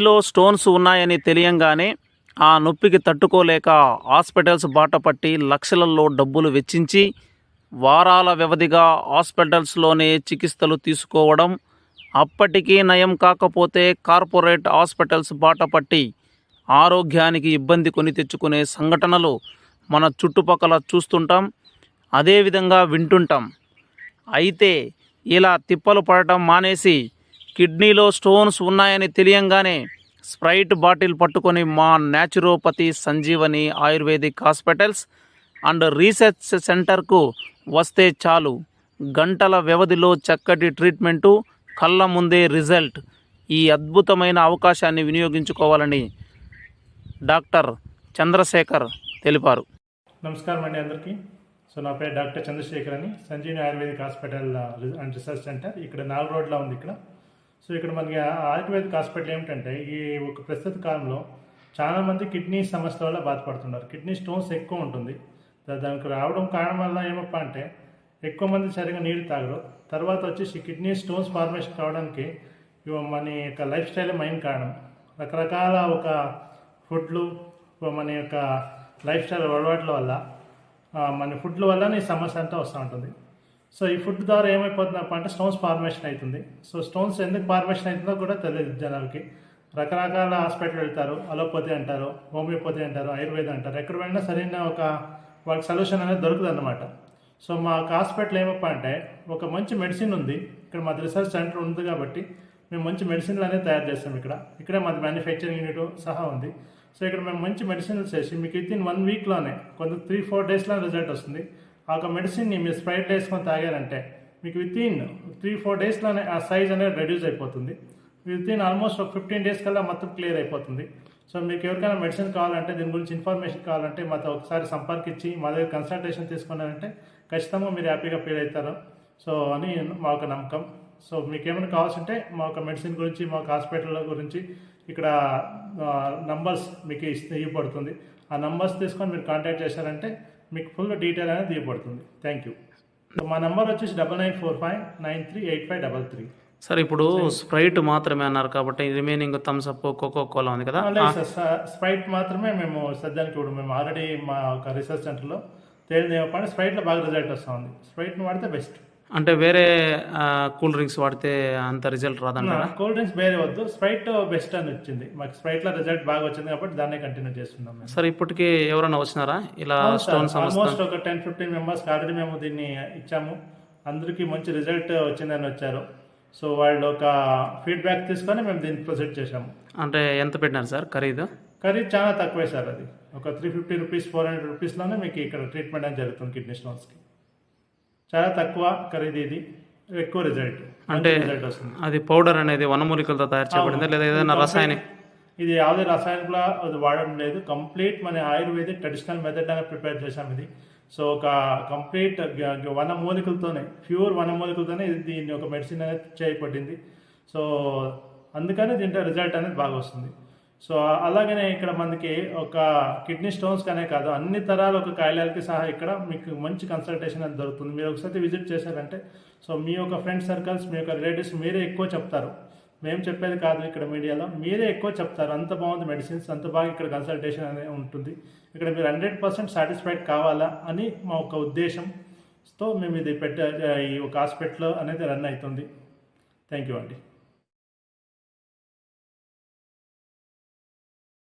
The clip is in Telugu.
కిడ్నీలో స్టోన్స్ ఉన్నాయని తెలియంగానే ఆ నొప్పికి తట్టుకోలేక హాస్పిటల్స్ బాట పట్టి లక్షలలో డబ్బులు వెచ్చించి వారాల వ్యవధిగా హాస్పిటల్స్లోనే చికిత్సలు తీసుకోవడం అప్పటికీ నయం కాకపోతే కార్పొరేట్ హాస్పిటల్స్ బాట పట్టి ఆరోగ్యానికి ఇబ్బంది కొని తెచ్చుకునే సంఘటనలు మన చుట్టుపక్కల చూస్తుంటాం అదేవిధంగా వింటుంటాం. అయితే ఇలా తిప్పలు పడటం మానేసి కిడ్నీలో స్టోన్స్ ఉన్నాయని తెలియంగానే స్ప్రైట్ బాటిల్ పట్టుకొని మా naturopathy Sanjeevani ayurvedic hospitals and research సెంటర్కు వస్తే చాలు. గంటల వ్యవధిలో చక్కటి ట్రీట్మెంటు కళ్ళ ముందే రిజల్ట్. ఈ అద్భుతమైన అవకాశాన్ని వినియోగించుకోవాలని డాక్టర్ చంద్రశేఖర్ తెలిపారు. నమస్కారం అండి అందరికీ. సో నా పేరు డాక్టర్ చంద్రశేఖర్ అని. Sanjeevani ayurvedic hospital and research centre. ఇక్కడ నాలుగు రోడ్లో ఉంది ఇక్కడ. సో ఇక్కడ మనకి ఆయుర్వేదిక్ హాస్పిటల్ ఏమిటంటే ఈ ఒక ప్రస్తుత కాలంలో చాలా మంది కిడ్నీ సమస్యల వల్ల బాధపడుతున్నారు. కిడ్నీ స్టోన్స్ ఎక్కువ ఉంటుంది. దానికి రావడం కారణం వల్ల ఏమప్ప అంటే ఎక్కువ మంది సరిగా నీళ్ళు తాగరు. తర్వాత వచ్చేసి కిడ్నీ స్టోన్స్ ఫార్మేషన్ కావడానికి మన యొక్క లైఫ్ స్టైల్ మెయిన్ కారణం. రకరకాల ఒక ఫుడ్లు మన యొక్క లైఫ్ స్టైల్ అలవాట్ల వల్ల మన ఫుడ్ల వల్ల ఈ సమస్య అంతా వస్తూ ఉంటుంది. సో ఈ ఫుడ్ ద్వారా ఏమైపోతుంది అంటే స్టోన్స్ ఫార్మేషన్ అవుతుంది. సో స్టోన్స్ ఎందుకు ఫార్మేషన్ అవుతుందో కూడా తెలియదు జనాలకి. రకరకాల హాస్పిటల్ వెళ్తారు అలోపతి అంటారు హోమియోపతి అంటారు ఆయుర్వేదం అంటారు. ఎక్కడ వెళ్ళినా సరైన ఒక వాళ్ళకి సొల్యూషన్ అనేది దొరుకుతుంది అనమాట సో మాకు హాస్పిటల్ ఏమప్పంటే ఒక మంచి మెడిసిన్ ఉంది. ఇక్కడ మాది రీసెర్చ్ సెంటర్ ఉంది కాబట్టి మేము మంచి మెడిసిన్లు అనేది తయారు చేస్తాం ఇక్కడ. ఇక్కడే మాది మ్యానుఫ్యాక్చరింగ్ యూనిట్ సహా ఉంది. సో ఇక్కడ మేము మంచి మెడిసిన్లు చేసి మీకు విత్ ఇన్ వన్ వీక్లోనే కొంత త్రీ ఫోర్ డేస్లో రిజల్ట్ వస్తుంది. ఒక మెడిసిన్ని మీరు స్ప్రైట్ వేసుకొని తాగారంటే మీకు విత్ ఇన్ త్రీ ఫోర్ డేస్లోనే ఆ సైజ్ అనేది రెడ్యూస్ అయిపోతుంది. విత్ ఇన్ ఆల్మోస్ట్ ఒక ఫిఫ్టీన్ డేస్ కల్లా మొత్తం క్లియర్ అయిపోతుంది. సో మీకు ఎవరికైనా మెడిసిన్ కావాలంటే దీని గురించి ఇన్ఫర్మేషన్ కావాలంటే మాతో ఒకసారి సంపర్కించి మా దగ్గర కన్సల్టేషన్ తీసుకున్నారంటే ఖచ్చితంగా మీరు హ్యాపీగా ఫీల్ అవుతారు. సో అని మా ఒక నమ్మకం. సో మీకు ఏమైనా కావాల్సి ఉంటే మా ఒక మెడిసిన్ గురించి మా ఒక హాస్పిటల్ గురించి ఇక్కడ నంబర్స్ మీకు ఇస్తే ఇవ్వబడుతుంది. ఆ నంబర్స్ తీసుకొని మీరు కాంటాక్ట్ చేశారంటే మీకు ఫుల్ డీటెయిల్ అనేది ఇవ్వబడుతుంది. థ్యాంక్ యూ మా నంబర్ వచ్చేసి double nine four five nine three eight five double three. Sir ఇప్పుడు స్ప్రైట్ మాత్రమే అన్నారు కాబట్టి remaining Thums Up Coca Cola ఉంది కదా? స్ప్రైట్ మాత్రమే మేము సద్యానికి ఇప్పుడు మేము ఆల్రెడీ మా ఒక రీసెర్చ్ సెంటర్లో ఏమప్పంటే స్ప్రైట్లో బాగా రిజల్ట్ వస్తూ ఉంది. స్ప్రైట్ని వాడితే బెస్ట్ అంటే వేరే కూల్ డ్రింక్స్ వాడితే అంత రిజల్ట్ రాదంటారా? కూల్ డ్రింక్స్ వేరే వద్దు. స్ప్రైట్ బెస్ట్ అని వచ్చింది. మాకు స్ప్రైట్లో రిజల్ట్ బాగా వచ్చింది కాబట్టి దాన్నే కంటిన్యూ చేస్తున్నాం సార్ ఇప్పటికి ఎవరైనా వచ్చినారా? ఇలా స్టోన్ సమస్య ఆల్మోస్ట్ ఒక టెన్ ఫిఫ్టీన్ మెంబర్స్కి ఆల్రెడీ మేము దీన్ని ఇచ్చాము. అందరికీ మంచి రిజల్ట్ వచ్చిందని వచ్చారు. సో వాళ్ళు ఒక ఫీడ్బ్యాక్ తీసుకొని మేము దీన్ని ప్రొసీడ్ చేశాము. అంటే ఎంత పెట్టినారు సార్ ఖరీదు? ఖరీదు చాలా తక్కువే సార్ అది. ఒక three fifty rupees four hundred రూపీస్లోనే మీకు ఇక్కడ ట్రీట్మెంట్ అనేది జరుగుతుంది కిడ్నీ స్టోన్స్కి. చాలా తక్కువ ఖరీదు ఇది ఎక్కువ రిజల్ట్ అంటే రిజల్ట్ వస్తుంది అది పౌడర్ అనేది వనమూలికలతో తయారు చేయబడిందా లేదా ఏదైనా రసాయనిక ఇది ಯಾವುದೇ రసాయనికుల అది వాడడం లేదు కంప్లీట్ మన ఆయుర్వేదిక్ ట్రెడిషనల్ మెథడ్ అనేది ప్రిపేర్ చేసాం ఇది సో ఒక కంప్లీట్ వన మూలికలతోనే ప్యూర్ వన మూలికలతోనే ఇది దీన్ని ఒక మెడిసిన్ అనేది చేయబడింది సో అందుకని దీంట్లో రిజల్ట్ అనేది బాగా వస్తుంది సో అలాగనే ఇక్కడ మనకి ఒక కిడ్నీ స్టోన్స్ కానే కాదు అన్ని తరాల ఒక కాయలకి సహా ఇక్కడ మీకు మంచి కన్సల్టేషన్ అనేది దొరుకుతుంది. మీరు ఒకసారి విజిట్ చేశారంటే సో మీ యొక్క ఫ్రెండ్ సర్కిల్స్ మీ యొక్క రిలేటివ్స్ మీరే ఎక్కువ చెప్తారు. మేము చెప్పేది కాదు ఇక్కడ మీడియాలో మీరే ఎక్కువ చెప్తారు. అంత బాగుంది మెడిసిన్స్ అంత బాగా ఇక్కడ కన్సల్టేషన్ అనేది ఉంటుంది. ఇక్కడ మీరు హండ్రెడ్ పర్సెంట్ సాటిస్ఫైడ్ కావాలా అని మా ఒక ఉద్దేశంతో మేము ఇది పెట్ట ఈ ఒక హాస్పిటల్ అనేది రన్ అవుతుంది. థ్యాంక్ యూ అండి.